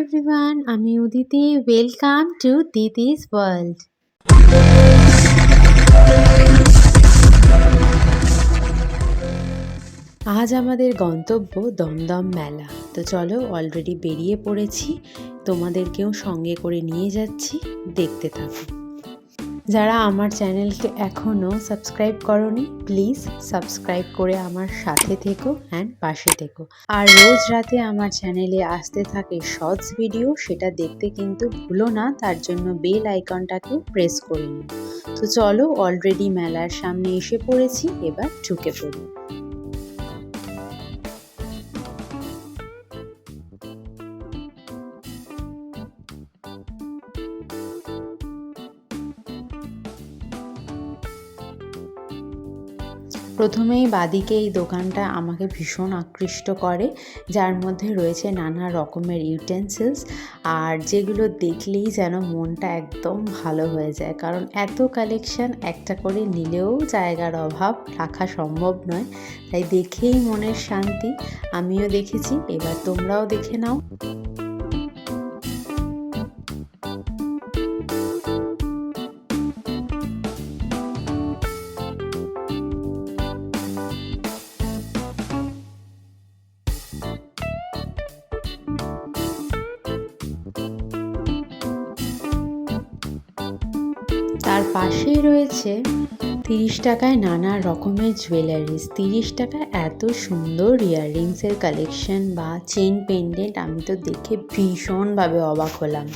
Everyone আমি Uditi welcome to Didi's world আজ আমাদের গন্তব্য দমদম মেলা। তো চলো অলরেডি বেরিয়ে পড়েছি। তোমাদেরকেও সঙ্গে করে নিয়ে যাচ্ছি। দেখতে থাকো। যারা আমার চ্যানেলকে এখনও সাবস্ক্রাইব করনি, প্লিজ সাবস্ক্রাইব করে আমার সাথে থেকো অ্যান্ড পাশে থেকো। আর রোজ রাতে আমার চ্যানেলে আসতে থাকে শর্টস ভিডিও, সেটা দেখতে কিন্তু ভুলো না, তার জন্য বেল আইকনটাকেও প্রেস করে নিও। তো চলো, অলরেডি মেলার সামনে এসে পড়েছি, এবার ঢুকে পড়ি। প্রথমেই বাদিকে এই দোকানটা আমাকে ভীষণ আকৃষ্ট করে, যার মধ্যে রয়েছে নানা রকমের ইউটেন্সিলস আর যেগুলো দেখলেই যেন মনটা একদম ভালো হয়ে যায়। কারণ এত কালেকশন একটা করে নিলেও জায়গার অভাব রাখা সম্ভব নয়। তাই দেখেই মনের শান্তি, আমিও দেখেছি, এবার তোমরাও দেখে নাও। পাশেই রয়েছে তিরিশ টাকায় নানা রকমের জুয়েলারিস তিরিশ টাকায় এত সুন্দর ইয়াররিংসের কালেকশন বা চেন পেন্ডেন্ট আমি তো দেখে ভীষণভাবে অবাক হলাম।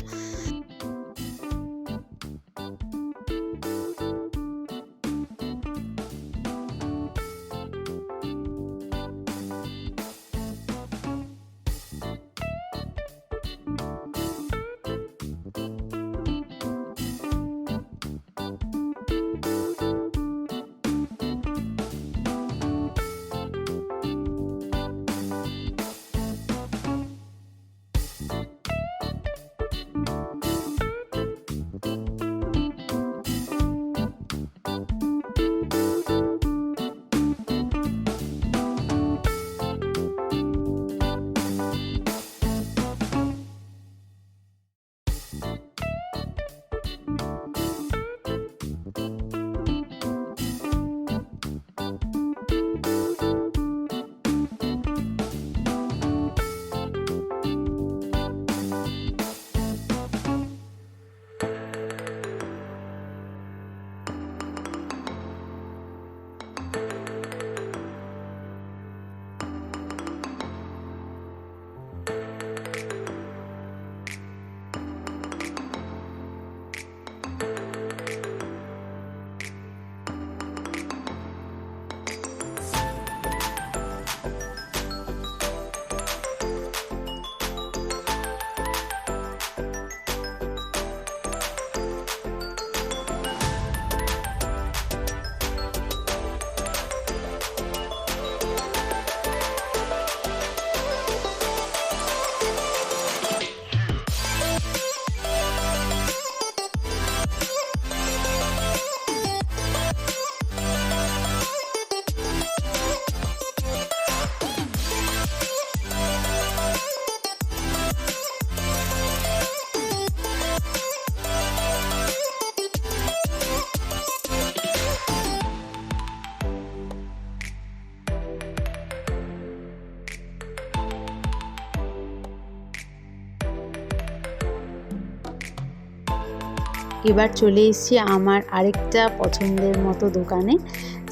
এবার চলে এসেছি আমার আরেকটা পছন্দের মতো দোকানে।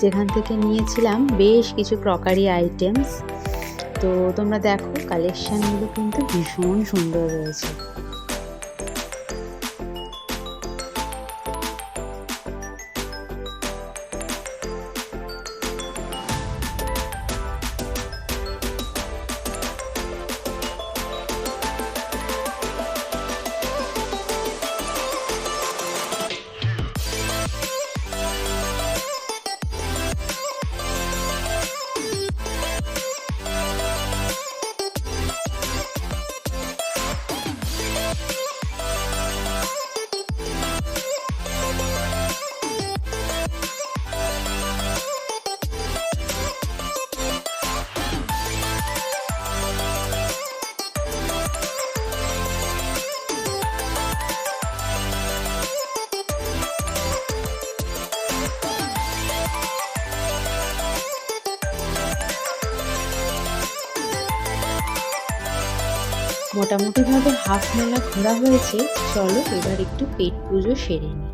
যেখান থেকে নিয়েছিলাম বেশ কিছু ক্রকারি আইটেমস তো তোমরা দেখো কালেকশানগুলো কিন্তু ভীষণ সুন্দর রয়েছে। মোটামুটিভাবে হাফ মেলা ঘোরা হয়েছে চলো এবার একটু পেট পুজো সেরে নিই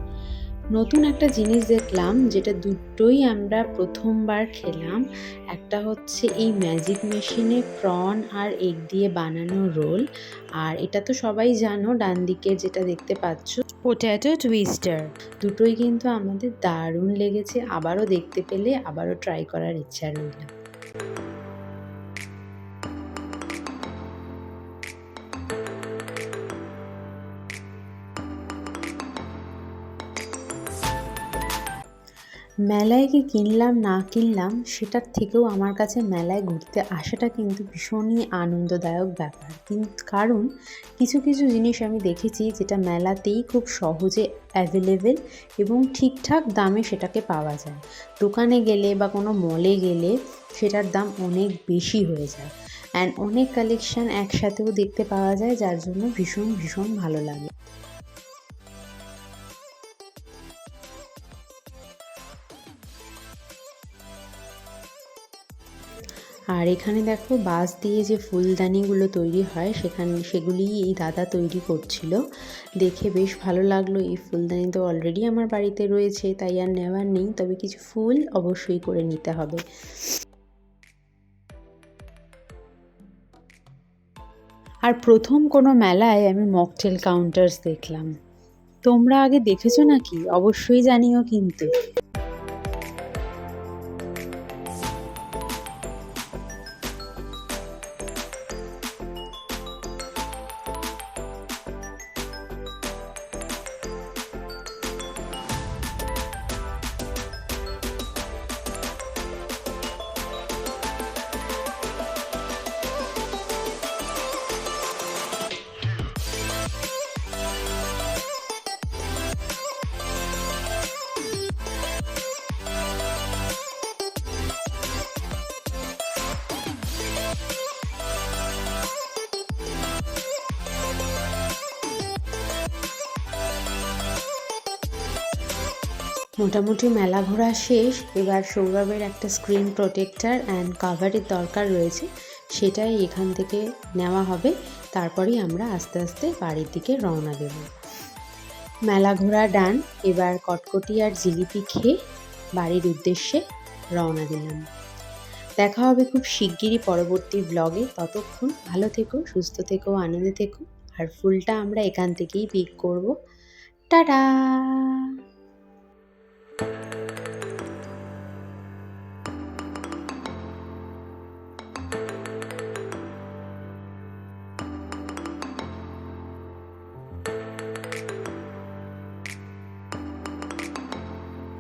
নতুন একটা জিনিস দেখলাম যেটা দুটোই আমরা প্রথমবার খেলাম একটা হচ্ছে এই ম্যাজিক মেশিনে প্রন আর এগ দিয়ে বানানো রোল আর এটা তো সবাই জানো ডান দিকে যেটা দেখতে পাচ্ছ। পোট্যাটো টুইস্টার দুটোই কিন্তু আমাদের দারুণ লেগেছে আবারও দেখতে পেলে আবারও ট্রাই করার ইচ্ছা রইল। মেলায় কি কিনলাম, না কিনলাম, সেটার থেকেও আমার কাছে মেলায় ঘুরতে আসাটা কিন্তু ভীষণই আনন্দদায়ক ব্যাপার। কিন্তু কারণ কিছু কিছু জিনিস আমি দেখেছি যেটা মেলাতেই খুব সহজে অ্যাভেলেবেল এবং ঠিকঠাক দামে সেটাকে পাওয়া যায়। দোকানে গেলে বা কোনো মলে গেলে সেটার দাম অনেক বেশি হয়ে যায়। অ্যান্ড অনেক কালেকশান একসাথেও দেখতে পাওয়া যায়, যার জন্য ভীষণ ভীষণ ভালো লাগে। আর এখানে দেখো বাঁশ দিয়ে যে ফুলদানিগুলো তৈরি হয়, সেখানে, সেগুলিই এই দাদা তৈরি করছিল। দেখে বেশ ভালো লাগল, এই ফুলদানি তো অলরেডি আমার বাড়িতে রয়েছে, তাই আর নেওয়ার নেই, তবে কিছু ফুল অবশ্যই করে নিতে হবে। আর প্রথম কোনো মেলায় আমি মকটেল কাউন্টার্স দেখলাম। তোমরা আগে দেখেছ নাকি? অবশ্যই জানিও কিন্তু। মোটামুটি মেলা ঘোরা শেষ। এবার সৌরভের একটা স্ক্রিন প্রোটেক্টার অ্যান্ড কাভারের দরকার রয়েছে। সেটাই এখান থেকে নেওয়া হবে। তারপরেই আমরা আস্তে আস্তে বাড়ির দিকে রওনা দেব। মেলা ঘোরা ডান এবার কটকটি আর জিলিপি খেয়ে বাড়ির উদ্দেশ্যে রওনা দিলাম। দেখা হবে খুব শিগগিরই পরবর্তী ব্লগে ততক্ষণ ভালো থেকো, সুস্থ থেকো, আনন্দে থেকো। আর ফুলটা আমরা এখান থেকেই পিক করব। টাটা!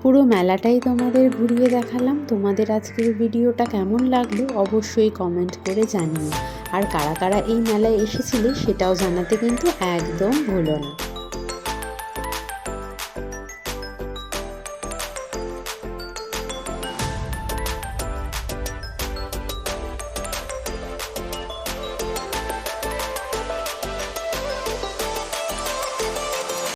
পুরো মেলাটাই তোমাদের ঘুরিয়ে দেখালাম। তোমাদের আজকের ভিডিওটা কেমন লাগল অবশ্যই কমেন্ট করে জানিও। আর কারা কারা এই মেলায় এসেছিলে সেটাও জানাতে কিন্তু একদম ভুলো না।